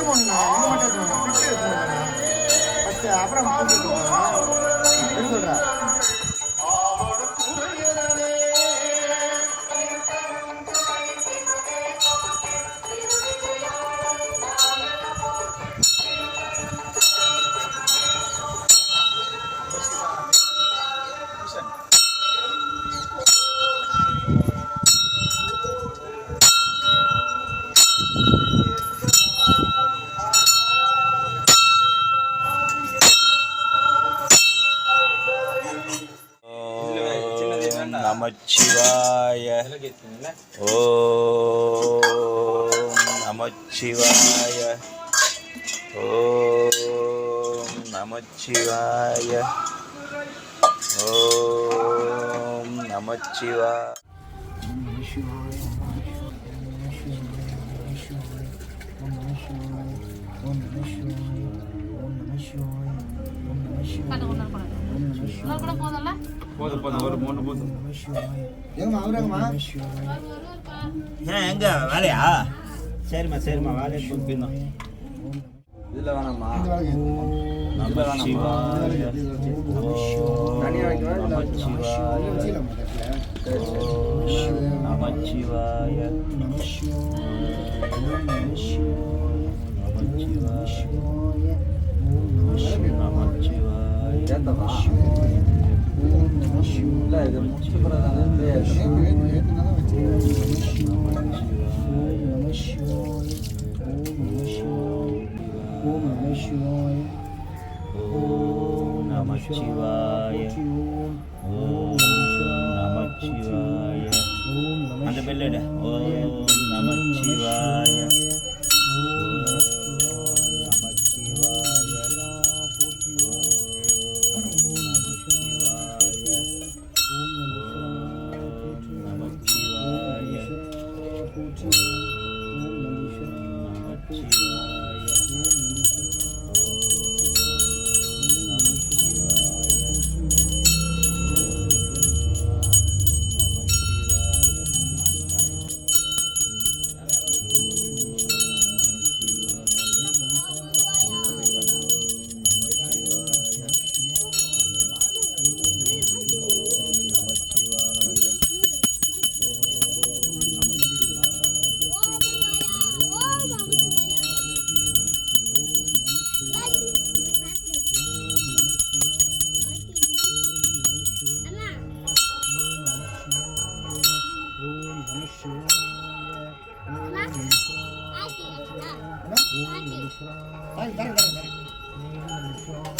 எடுத்து போகணுங்க இங்கே மட்டும் எடுத்து போகணும் ஃபஸ்ட்டு அப்புறம் பூண்டு நமச்சிவாய. ஓம் நமச்சிவாய. ஓம் போதும்ல? போதும் போதும் ஒரு மூணு போதும் ஏன் எங்க? வேலையா? சரிம்மா சரிம்மா வேலையை கொடுப்பீங்க இதுல வேணாமா இந்த வேலைக்கு நமச்சிவாய நமச்சிவாய நமச்சிவாய நமச்சிவாய இல்ல இது முடிச்சு பிறகு ஏத்தணும் ஓம் நமச்சிவாய ஓம் நமச்சிவாய அந்த பெல்லடு ஓம் நமச்சிவாய ஓம் Lan lan lan lan.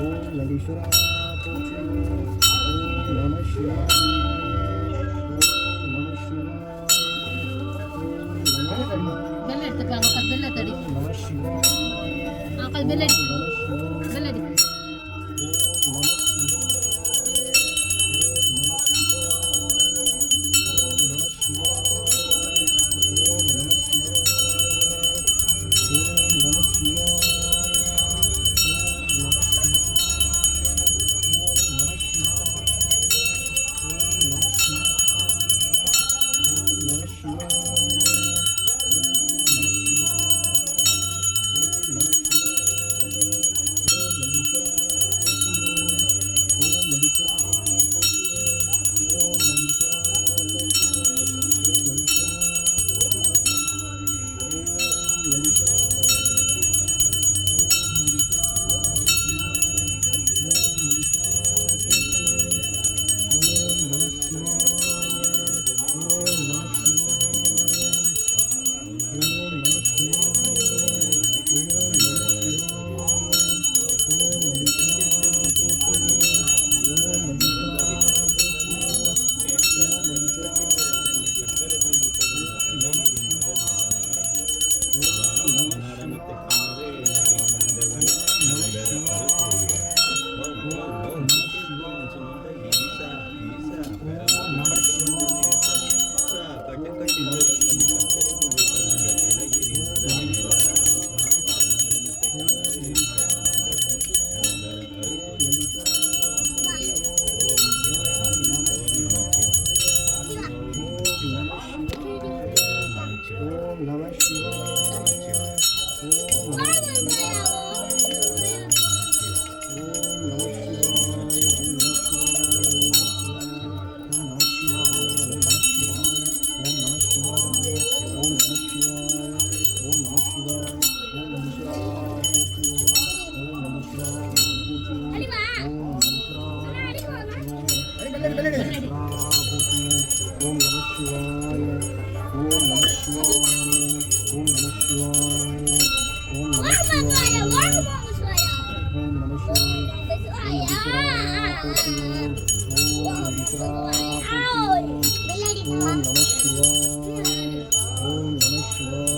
ఓం నందీశ్వర ఓం నమ శివాయ నమ శివాయ నమ శివాయ anything. Om Namah Shivaya. Om Namah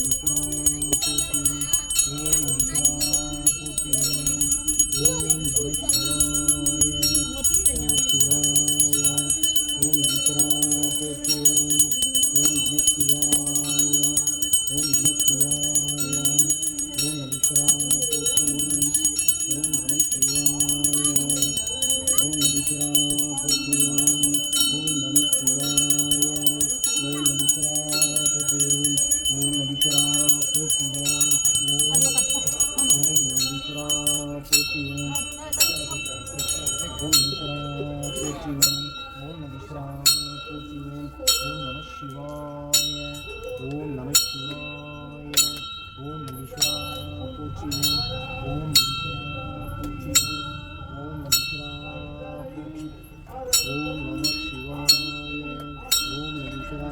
ஓம் நதீஸ்வரா போற்றி ஓம் நதீஸ்வரா போற்றி ஓம் ஈஸ்வரா போற்றி ஓம் நதீஸ்வரா போற்றி ஓம் ஓம் நம சிவாய ஓம் நம சிவாய ஓம் நதீஸ்வரா போற்றி ஓம் நதீஸ்வரா போற்றி ஓம் நதீஸ்வரா போற்றி ஓம் நம சிவாய ஓம் நதீஸ்வரா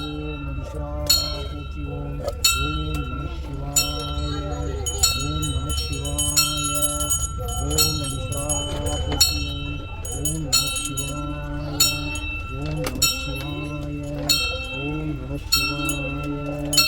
ஓம் அதிஷாபூர்த்தி ஓம் ஓம் நம சிவாய ஓம் நம சிவாய ஓம் அதிஷாபூர்த்தி ஓம் ஓம் நம சிவாய ஓம் நம சிவாய ஓம் நம சிவாய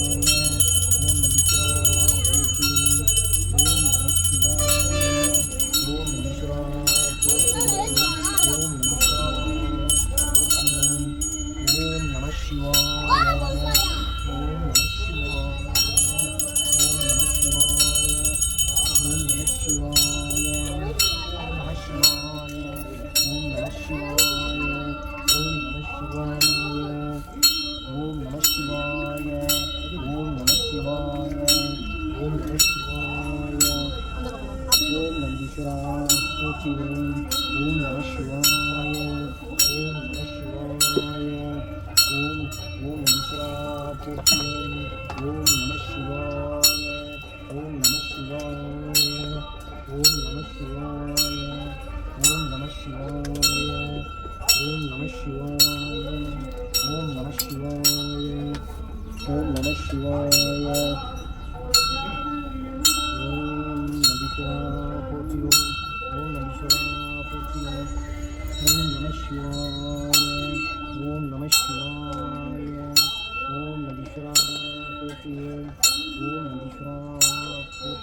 是吗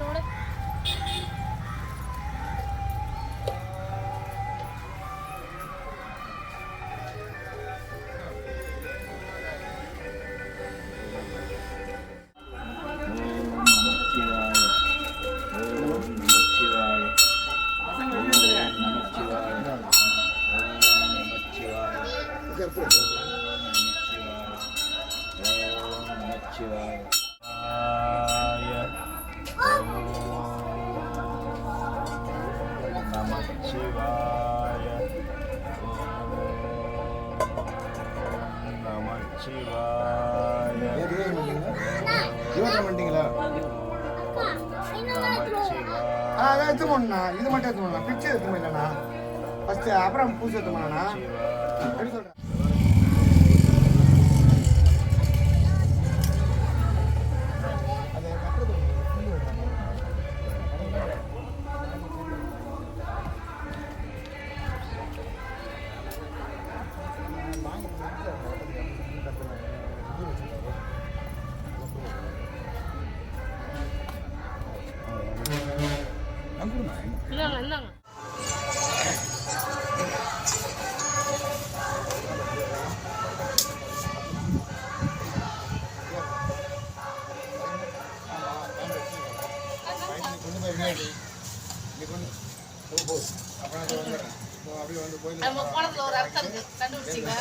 ਰੋਡ ஜீவனம் பண்ணிட்டீங்களா அதான் எடுத்து இது மட்டும் எடுத்து போடலாம் பிச்சை எடுத்து போயிடலண்ணா ஃபஸ்ட்டு அப்புறம் பூஜை எடுத்து போனேண்ணா போனதுல ஒரு அர்த்தம் கண்டுபிடிச்சிங்க